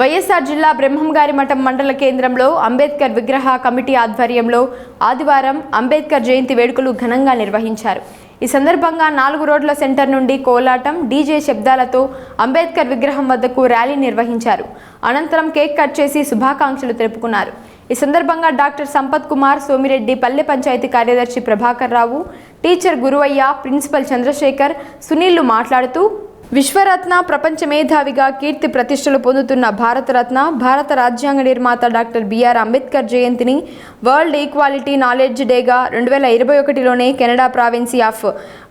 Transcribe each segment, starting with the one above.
వైఎస్ఆర్ జిల్లా బ్రహ్మంగారి మఠం మండల కేంద్రంలో అంబేద్కర్ విగ్రహ కమిటీ ఆధ్వర్యంలో ఆదివారం అంబేద్కర్ జయంతి వేడుకలు ఘనంగా నిర్వహించారు. ఈ సందర్భంగా నాలుగు రోడ్ల సెంటర్ నుండి కోలాటం డీజే శబ్దాలతో అంబేద్కర్ విగ్రహం వద్దకు ర్యాలీ నిర్వహించారు. అనంతరం కేక్ కట్ చేసి శుభాకాంక్షలు తెలుపుకున్నారు. ఈ సందర్భంగా డాక్టర్ సంపత్ కుమార్ సోమిరెడ్డి పల్లె పంచాయతీ కార్యదర్శి ప్రభాకర్ రావు టీచర్ గురువయ్య ప్రిన్సిపల్ చంద్రశేఖర్ సునీళ్ళు మాట్లాడుతూ విశ్వరత్న ప్రపంచ మేధావిగా కీర్తి ప్రతిష్టలు పొందుతున్న భారతరత్న భారత రాజ్యాంగ నిర్మాత డాక్టర్ బిఆర్ అంబేద్కర్ జయంతిని వరల్డ్ ఈక్వాలిటీ నాలెడ్జ్ డేగా రెండు వేల ఇరవై ఒకటిలోనే కెనడా ప్రావిన్సీ ఆఫ్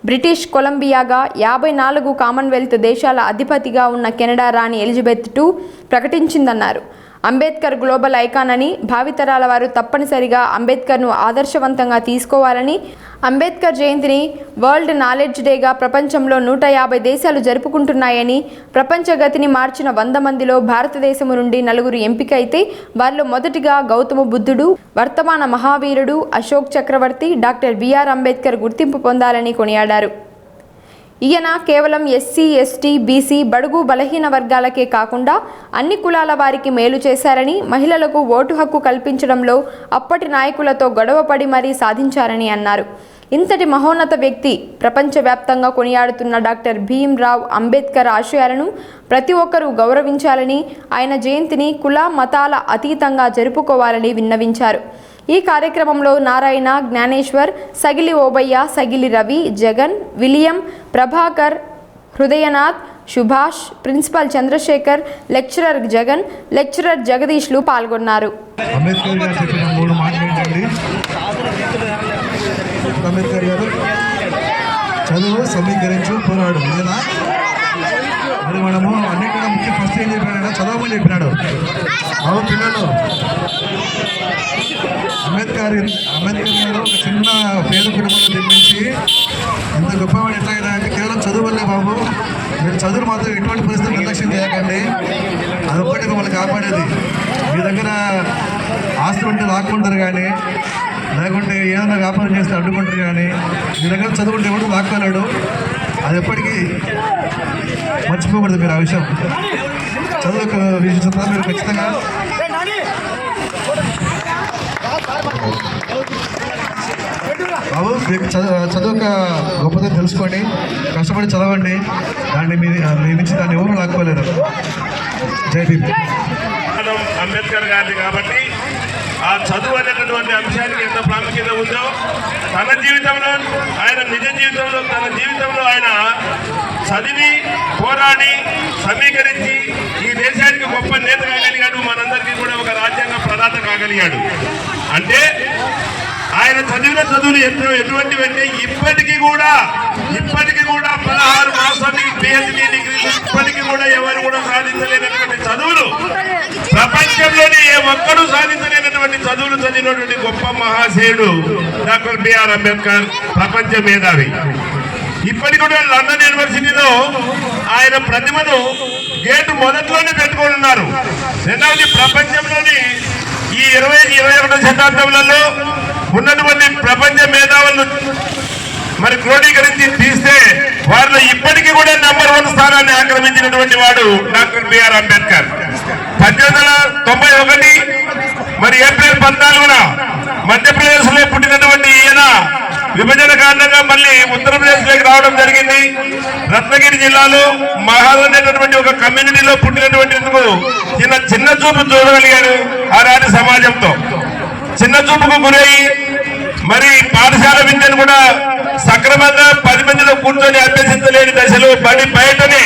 బ్రిటిష్ కొలంబియాగా యాభై నాలుగు కామన్వెల్త్ దేశాల అధిపతిగా ఉన్న కెనడా రాణి ఎలిజబెత్ టూ ప్రకటించిందన్నారు. అంబేద్కర్ గ్లోబల్ ఐకాన్ అని భావితరాల వారు తప్పనిసరిగా అంబేద్కర్ను ఆదర్శవంతంగా తీసుకోవాలని అంబేద్కర్ జయంతిని వరల్డ్ నాలెడ్జ్ డేగా ప్రపంచంలో నూట యాభై దేశాలు జరుపుకుంటున్నాయని ప్రపంచ గతిని మార్చిన వంద మందిలో భారతదేశము నుండి నలుగురు ఎంపిక అయితే వారిలో మొదటిగా గౌతమ బుద్ధుడు వర్తమాన మహావీరుడు అశోక్ చక్రవర్తి డాక్టర్ బిఆర్ అంబేద్కర్ గుర్తింపు పొందాలని కొనియాడారు. ఈయన కేవలం ఎస్సీ ఎస్టీ బీసీ బడుగు బలహీన వర్గాలకే కాకుండా అన్ని కులాల వారికి మేలు చేశారని మహిళలకు ఓటు హక్కు కల్పించడంలో అప్పటి నాయకులతో గొడవపడి మరీ సాధించారని అన్నారు. ఇంతటి మహోన్నత వ్యక్తి ప్రపంచవ్యాప్తంగా కొనియాడుతున్న డాక్టర్ భీమ్రావ్ అంబేద్కర్ ఆశయాలను ప్రతి ఒక్కరూ గౌరవించాలని ఆయన జయంతిని కుల మతాల అతీతంగా జరుపుకోవాలని విన్నవించారు. ఈ కార్యక్రమంలో Narayana Gyaneshwar Sagili Obayya Sagili Ravi Jagan William Prabhakar Hridayanath Subhash principal Chandrasekhar lecturer Jagan lecturer జగదీష్లు పాల్గొన్నారు. అంబేద్కర్ గారు చదువు సమీకరించు పోరాడు మనము ఏం చెప్పాడు చదవమని చెప్పినాడు అవును పిల్లలు. అంబేద్కర్ అంబేద్కర్ గారు ఒక చిన్న పేద కుటుంబంలో నిర్మించి ఇంత గొప్పవాడు ఎట్లా అయినా అంటే కేవలం చదువులే బాబు. మీరు చదువులు మాత్రం ఎటువంటి పరిస్థితులు నిర్లక్ష్యం చేయకండి. అదొక్కటి మిమ్మల్ని కాపాడేది. మీ దగ్గర ఆస్తులు ఉంటే లాక్కుంటారు కానీ లేకుంటే ఏదైనా వ్యాపారం చేస్తే అడ్డుకుంటారు కానీ మీ దగ్గర చదువుకుంటే ఎవడు లాక్కోలేడు. అది ఎప్పటికీ మర్చిపోకూడదు మీరు ఆ విషయం. చదువు యొక్క విషయం మీరు ఖచ్చితంగా. బాబు మీకు చదువు చదువు యొక్క గొప్పతనం తెలుసుకోండి కష్టపడి చదవండి దాన్ని మీ మీ నుంచి దాన్ని ఎవరు లాక్కోలేరు. జై అంబేద్కర్ గారిది కాబట్టి ఆ చదువు అనేటటువంటి అంశానికి ఎంత ప్రాముఖ్యత ఉందో తన జీవితంలో ఆయన నిజ జీవితంలో తన జీవితంలో ఆయన చదివి పోరాడి సమీకరించి ఈ దేశానికి గొప్ప నేత కాగలిగాడు. మనందరికీ కూడా ఒక రాజ్యాంగ ప్రదాత కాగలిగాడు. అంటే ఆయన చదివిన చదువులు ఎన్నో ఎటువంటివంటే ఇప్పటికీ కూడా ఇప్పటికీ కూడా పదహారు మాసానికి పిహెచ్డి డిగ్రీలు ఇప్పటికీ కూడా ఎవరు కూడా సాధించలేనటువంటి చదువులు. ప్రపంచంలోనే ఏ సాధించలేదు. సాధించలేనటువంటి చదువులు చదివినటువంటి గొప్ప మహాశయుడు డాక్టర్ బిఆర్ అంబేద్కర్ ప్రపంచ మేధావి. ఇప్పటికి కూడా లండన్ యూనివర్సిటీలో ఆయన ప్రతిమను గేటు మొదట్లోనే పెట్టుకొని ఉన్నారు. రెండవది ప్రపంచంలోని ఈ ఇరవై ఇరవై ఒకటో శతాబ్దంలో ఉన్నటువంటి ప్రపంచ మేధావులను మరి క్రోడీకరించి తీస్తే వారిలో ఇప్పటికీ కూడా నెంబర్ వన్ స్థానాన్ని ఆక్రమించినటువంటి వాడు డాక్టర్ బిఆర్ అంబేద్కర్. మళ్ళీ ఉత్తరప్రదేశ్లోకి రావడం జరిగింది. రత్నగిరి జిల్లాలో మహాల్ అనేటటువంటి ఒక కమ్యూనిటీలో పుట్టినటువంటి చిన్న చిన్న చూపు చూడగలిగారు ఆనాటి సమాజంతో. చిన్న చూపుకు గురయ్యి మరి పాఠశాల విద్యను కూడా సక్రమంగా పది మందిలో కూర్చొని అభ్యసించలేని దశలో బడి బయటనే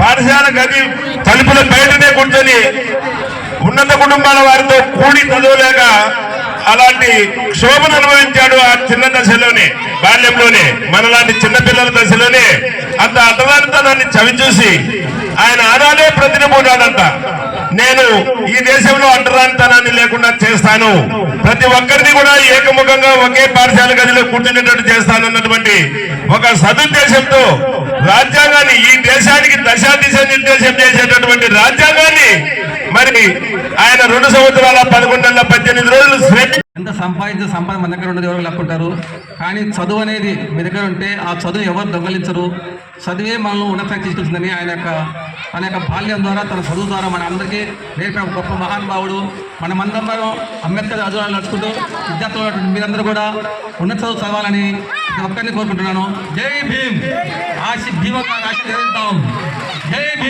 పాఠశాల గది తలుపుల బయటనే కూర్చొని ఉన్నత కుటుంబాల వారితో కూడి చదవలేక అలాంటి శోభను అనుభవించాడు ఆ చిన్న దశలోనే బాల్యంలోనే మనలాంటి చిన్నపిల్లల దశలోనే. అంత అర్థవంతనాన్ని చవి చూసి ఆయన ఆనాడే ప్రతినిపోడాడంట నేను ఈ దేశంలో అంటరానితనాన్ని లేకుండా చేస్తాను. ప్రతి ఒక్కరిని కూడా ఏకముఖంగా ఒకే పాఠశాల గదిలో కూర్చునేటట్టు చేస్తానన్నటువంటి ఒక సదుద్దేశంతో రాజ్యాంగాన్ని ఈ దేశానికి దశా దిశ నిర్దేశం చేసేటటువంటి ఆయన రెండు సంవత్సరాల పదకొండు నెలల పద్దెనిమిది రోజులు ఎంత సంపాదించిన సంపాదన మన దగ్గర ఉండదు ఎవరు లక్కుంటారు? కానీ చదువు అనేది మీ దగ్గర ఉంటే ఆ చదువు ఎవరు దొంగలించరు? చదివే మనల్ని ఉన్నత తీసుకొచ్చిందని ఆయన యొక్క తన యొక్క బాల్యం ద్వారా తన చదువు ద్వారా మన అందరికీ నేర్పిన గొప్ప మహానుభావుడు. మనమందరం అంబేద్కర్ చదువులు నడుచుకుంటూ విద్యార్థులు మీరందరూ కూడా ఉన్నత చదువు చదవాలని ప్రతి ఒక్కరిని కోరుకుంటున్నాను. జై భీమ్! ఆశి భీమ రాసి జై భీమ్!